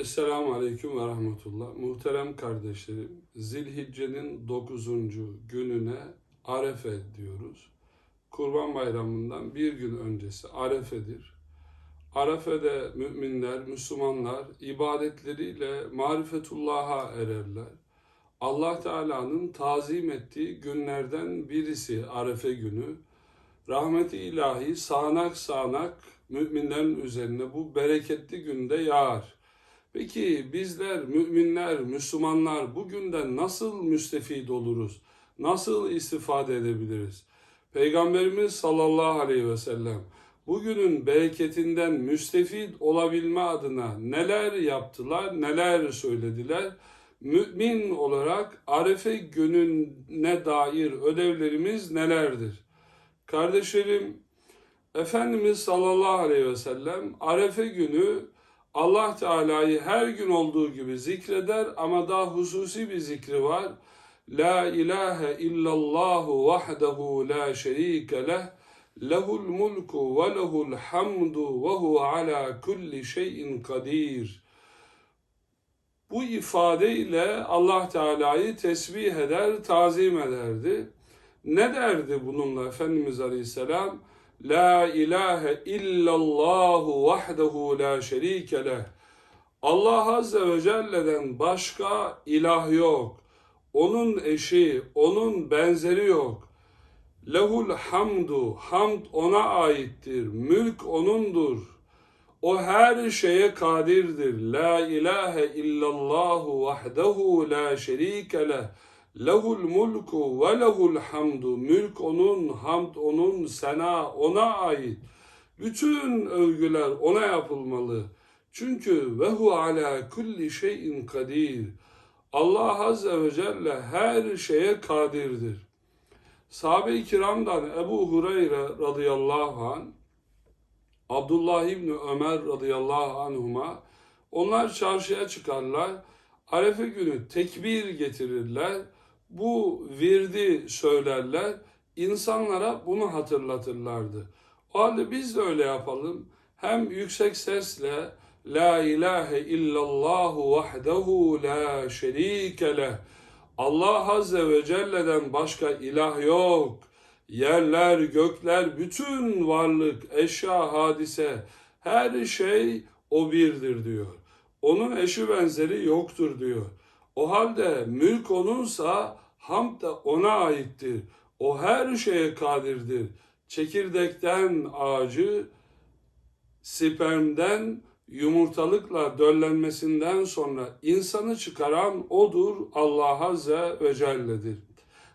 Esselamu Aleyküm ve Rahmetullah. Muhterem kardeşlerim, Zilhicce'nin 9. gününe Arefe diyoruz. Kurban Bayramı'ndan bir gün öncesi Arefe'dir. Arefe'de müminler, Müslümanlar ibadetleriyle marifetullah'a ererler. Allah Teala'nın tazim ettiği günlerden birisi Arefe günü. Rahmeti ilahi sağanak sağanak müminlerin üzerine bu bereketli günde yağar. Peki bizler müminler, Müslümanlar bugünden nasıl müstefid oluruz? Nasıl istifade edebiliriz? Peygamberimiz sallallahu aleyhi ve sellem bugünün bereketinden müstefid olabilme adına neler yaptılar, neler söylediler? Mümin olarak Arefe gününe dair ödevlerimiz nelerdir? Kardeşlerim, Efendimiz sallallahu aleyhi ve sellem Arefe günü Allah Teala'yı her gün olduğu gibi zikreder ama daha hususi bir zikri var. La ilahe illallahu vahdehu la şerike leh lehul mulku ve lehul hamdu ve huve ala kulli şeyin kadir. Bu ifadeyle Allah Teala'yı tesbih eder, tazim ederdi. Ne derdi bununla Efendimiz Aleyhisselam? La ilahe illallahu vahdehu la şerike leh. Allah Azze ve Celle'den başka ilah yok. Onun eşi, onun benzeri yok. Lehul hamdu, hamd ona aittir. Mülk onundur. O her şeye kadirdir. La ilahe illallahu vahdehu la şerike leh. Lehul mulku ve lehul hamdu. Mülk onun, hamd onun, sena ona ait. Bütün övgüler ona yapılmalı. Çünkü ve hu ala kulli şeyin kadir. Allah Azze ve Celle her şeye kadirdir. Sahabe-i kiramdan Ebu Hureyre radıyallahu anh, Abdullah İbni Ömer radıyallahu anhuma, onlar çarşıya çıkarlar, Arefe günü tekbir getirirler, bu virdi söylerler, insanlara bunu hatırlatırlardı. O halde biz de öyle yapalım. Hem yüksek sesle La ilahe illallahu vahdehu la şerike leh. Allah Azze ve Celle'den başka ilah yok. Yerler, gökler, bütün varlık, eşya, hadise, her şey o birdir diyor. Onun eşi benzeri yoktur diyor. O halde mülk onunsa hamd da ona aittir. O her şeye kadirdir. Çekirdekten ağacı, spermden yumurtalıkla döllenmesinden sonra insanı çıkaran odur Allah Azze ve Celle'dir.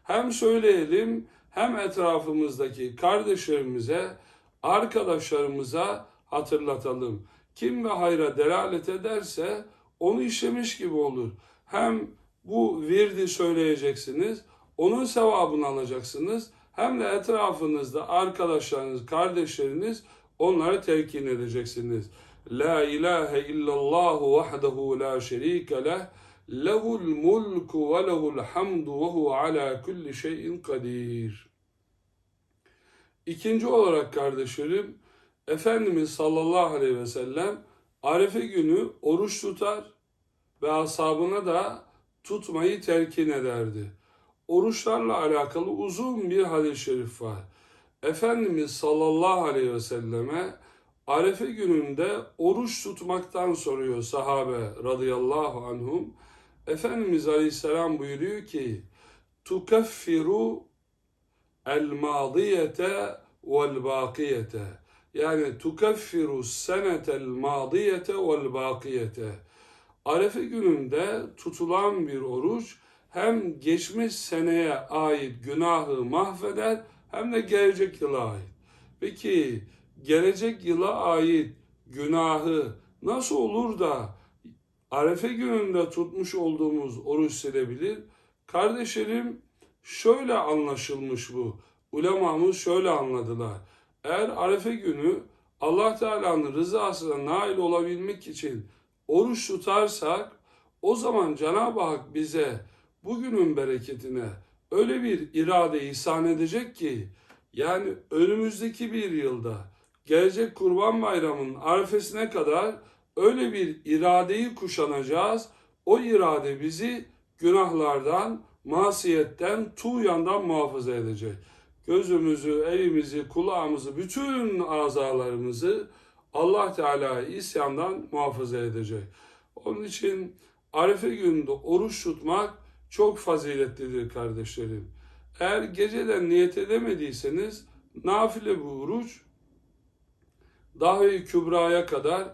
Hem söyleyelim hem etrafımızdaki kardeşlerimize, arkadaşlarımıza hatırlatalım. Kim ve hayra delalet ederse onu işlemiş gibi olur. Hem bu virdi söyleyeceksiniz, onun sevabını alacaksınız. Hem de etrafınızda arkadaşlarınız, kardeşleriniz onları telkin edeceksiniz. La ilahe illallahu vahdehu la şerike leh. Lehul mulku ve lehul hamdu ve huve ala kulli şeyin kadir. İkinci olarak kardeşlerim, Efendimiz sallallahu aleyhi ve sellem Arefe günü oruç tutar ve ashabına da tutmayı telkin ederdi. Oruçlarla alakalı uzun bir hadis-i şerif var. Efendimiz sallallahu aleyhi ve selleme Arefe gününde oruç tutmaktan soruyor sahabe radıyallahu anhum. Efendimiz aleyhisselam buyuruyor ki tukeffiru el madiyete vel bakiyete yani tukeffiru senetel madiyete vel bakiyete Arefe gününde tutulan bir oruç hem geçmiş seneye ait günahı mahveder hem de gelecek yıla ait. Peki gelecek yıla ait günahı nasıl olur da Arefe gününde tutmuş olduğumuz oruç silebilir? Kardeşlerim şöyle anlaşılmış bu. Ulemamız şöyle anladılar. Eğer Arefe günü Allah Teala'nın rızasına nail olabilmek için oruç tutarsak o zaman Cenab-ı Hak bize bugünün bereketine öyle bir irade ihsan edecek ki yani önümüzdeki bir yılda gelecek Kurban Bayramı'nın arifesine kadar öyle bir iradeyi kuşanacağız. O irade bizi günahlardan, masiyetten, tuğyandan muhafaza edecek. Gözümüzü, elimizi, kulağımızı, bütün azalarımızı Allah Teala'ya isyandan muhafaza edecek. Onun için Arife gününde oruç tutmak çok faziletlidir kardeşlerim. Eğer geceden niyet edemediyseniz nafile bu oruç dahi kübraya kadar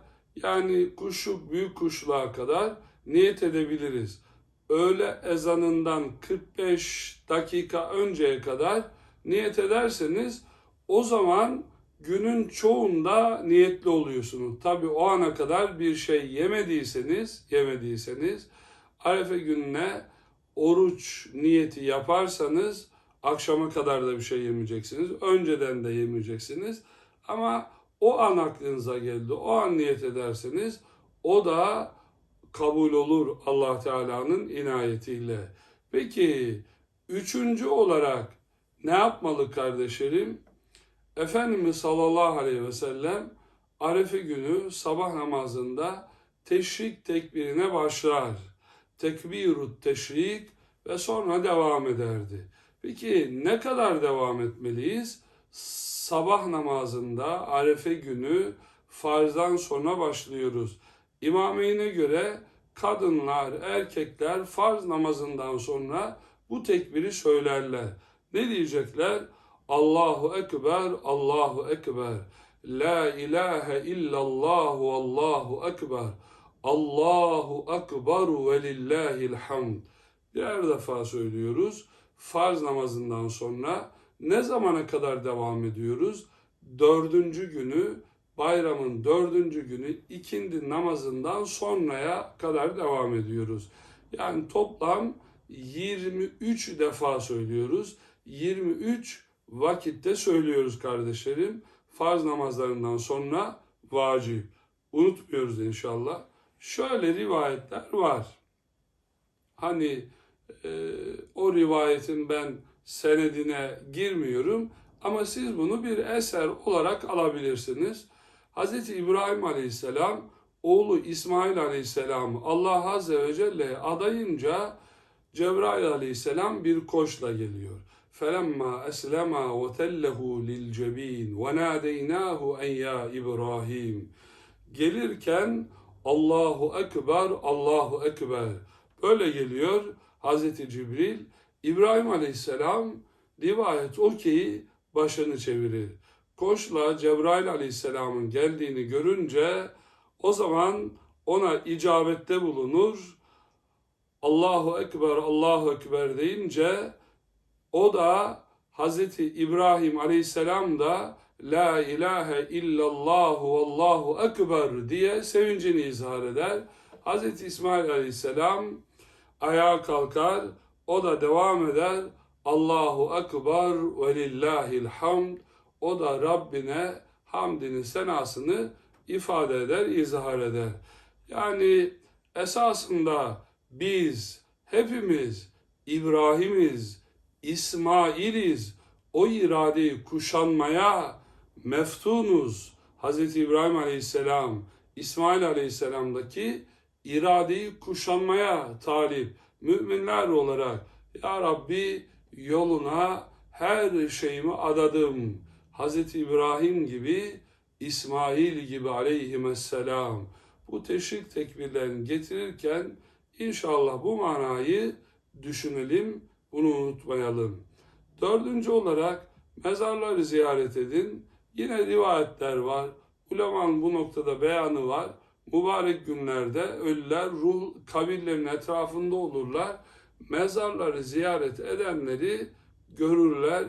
yani kuşluk büyük kuşluğa kadar niyet edebiliriz. Öğle ezanından 45 dakika önceye kadar niyet ederseniz o zaman günün çoğunda niyetli oluyorsunuz. Tabi o ana kadar bir şey yemediyseniz, yemediyseniz Arefe gününe oruç niyeti yaparsanız akşama kadar da bir şey yemeyeceksiniz. Önceden de yemeyeceksiniz. Ama o an aklınıza geldi, o an niyet ederseniz o da kabul olur Allah Teala'nın inayetiyle. Peki üçüncü olarak ne yapmalı kardeşlerim? Efendimiz sallallahu aleyhi ve sellem Arefe günü sabah namazında teşrik tekbirine başlar. Tekbirut teşrik ve sonra devam ederdi. Peki ne kadar devam etmeliyiz? Sabah namazında Arefe günü farzdan sonra başlıyoruz. İmameyne göre kadınlar, erkekler farz namazından sonra bu tekbiri söylerler. Ne diyecekler? Allahu Ekber, Allahu Ekber. La ilahe illallah Allahu Ekber. Allahu Ekber ve lillahil hamd. Birer defa söylüyoruz. Farz namazından sonra ne zamana kadar devam ediyoruz? Dördüncü günü, bayramın dördüncü günü ikindi namazından sonraya kadar devam ediyoruz. Yani toplam 23 defa söylüyoruz. 23 vakitte söylüyoruz kardeşlerim. Farz namazlarından sonra vacip. Unutmuyoruz inşallah. Şöyle rivayetler var. Hani e, o rivayetin ben senedine girmiyorum ama siz bunu bir eser olarak alabilirsiniz. Hz. İbrahim Aleyhisselam oğlu İsmail Aleyhisselam Allah Azze ve Celle adayınca Cebrail Aleyhisselam bir koçla geliyor. فَلَمَّا أَسْلَمَا وَتَلَّهُ لِلْجَب۪ينَ وَنَادَيْنَاهُ اَنْ يَا İbrahim Gelirken Allahu Ekber, Allahu Ekber. Böyle geliyor Hazreti Cibril. İbrahim Aleyhisselam rivayet o ki başını çevirir. Koçla Cebrail Aleyhisselam'ın geldiğini görünce o zaman ona icabette bulunur. Allahu Ekber, Allahu Ekber deyince o da Hazreti İbrahim Aleyhisselam da La ilahe illallah ve Allahu Ekber diye sevincini izhar eder. Hazreti İsmail Aleyhisselam ayağa kalkar, o da devam eder. Allahu Ekber ve lillahil hamd. O da Rabbine hamdini, senasını ifade eder, izhar eder. Yani esasında biz hepimiz İbrahim'iz, İsmail'iz. O iradeyi kuşanmaya meftunuz. Hz. İbrahim Aleyhisselam, İsmail Aleyhisselam'daki iradeyi kuşanmaya talip müminler olarak Ya Rabbi yoluna her şeyimi adadım. Hz. İbrahim gibi, İsmail gibi aleyhisselam bu teşrik tekbirlerini getirirken inşallah bu manayı düşünelim, bunu unutmayalım. Dördüncü olarak mezarları ziyaret edin. Yine rivayetler var. Ulemanın bu noktada beyanı var. Mübarek günlerde ölüler ruh kabirlerin etrafında olurlar. Mezarları ziyaret edenleri görürler.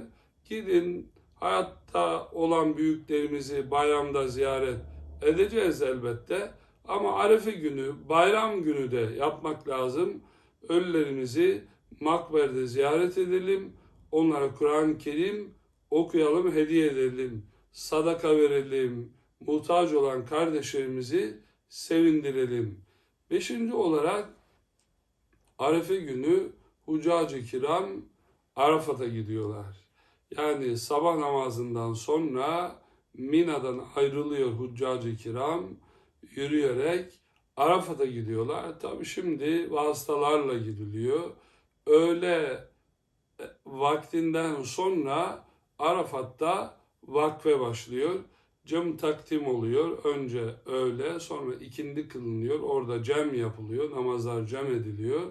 Gidin hayatta olan büyüklerimizi bayramda ziyaret edeceğiz elbette. Ama Arefe günü, bayram günü de yapmak lazım. Ölülerimizi makberde ziyaret edelim. Onlara Kur'an-ı Kerim okuyalım, hediye edelim. Sadaka verelim. Muhtaç olan kardeşlerimizi sevindirelim. Beşinci olarak Arefe günü Huccacı Kiram Arafat'a gidiyorlar. Yani sabah namazından sonra Mina'dan ayrılıyor Huccacı Kiram yürüyerek Arafat'a gidiyorlar. Tabii şimdi vasıtalarla gidiliyor. Öğle e, vaktinden sonra Arafat'ta vakfe başlıyor. Cem takdim oluyor. Önce öğle sonra ikindi kılınıyor. Orada cem yapılıyor. Namazlar cem ediliyor.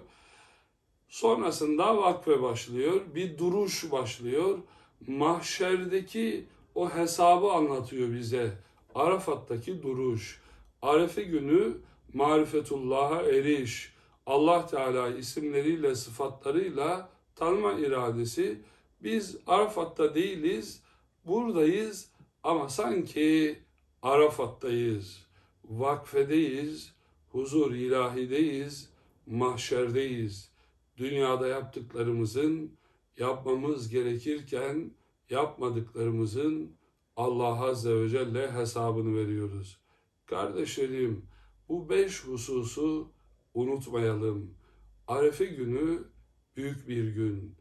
Sonrasında vakfe başlıyor. Bir duruş başlıyor. Mahşerdeki o hesabı anlatıyor bize. Arafat'taki duruş. Arefe günü marifetullah'a eriş. Allah Teala isimleriyle, sıfatlarıyla tanıma iradesi. Biz Arafat'ta değiliz, buradayız ama sanki Arafat'tayız, vakfedeyiz, huzur ilahideyiz, mahşerdeyiz. Dünyada yaptıklarımızın yapmamız gerekirken yapmadıklarımızın Allah Azze ve Celle hesabını veriyoruz. Kardeşlerim bu beş hususu unutmayalım. Arefe günü büyük bir gün.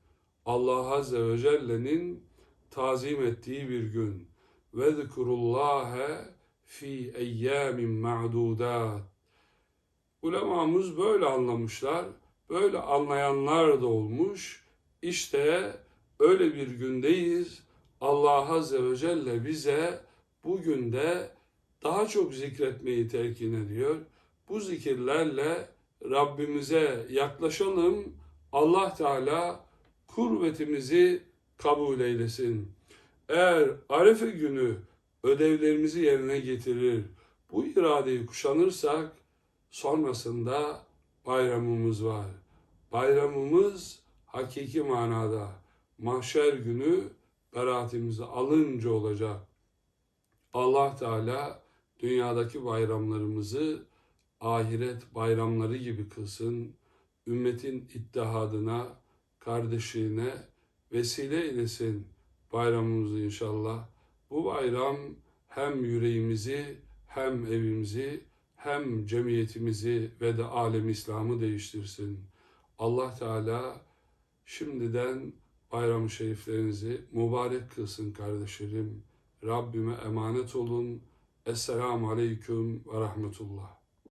Allah Azze ve Celle'nin tazim ettiği bir gün. Ve zikurullâhe fi eyyamin ma'dudat. Ulemamız böyle anlamışlar. Böyle anlayanlar da olmuş. İşte öyle bir gündeyiz. Allah Azze ve Celle bize bugün de daha çok zikretmeyi telkin ediyor. Bu zikirlerle Rabbimize yaklaşalım. Allah Teala kurvetimizi kabul eylesin. Eğer Arefe günü ödevlerimizi yerine getirir, bu iradeyi kuşanırsak sonrasında bayramımız var. Bayramımız hakiki manada mahşer günü beraatimizi alınca olacak. Allah Teala dünyadaki bayramlarımızı ahiret bayramları gibi kılsın. Ümmetin ittihadına, kardeşliğine vesile eylesin bayramımızı inşallah. Bu bayram hem yüreğimizi, hem evimizi, hem cemiyetimizi ve de alem İslam'ı değiştirsin. Allah Teala şimdiden bayram-ı şeriflerinizi mübarek kılsın kardeşlerim. Rabbime emanet olun. Esselamu Aleyküm ve Rahmetullah.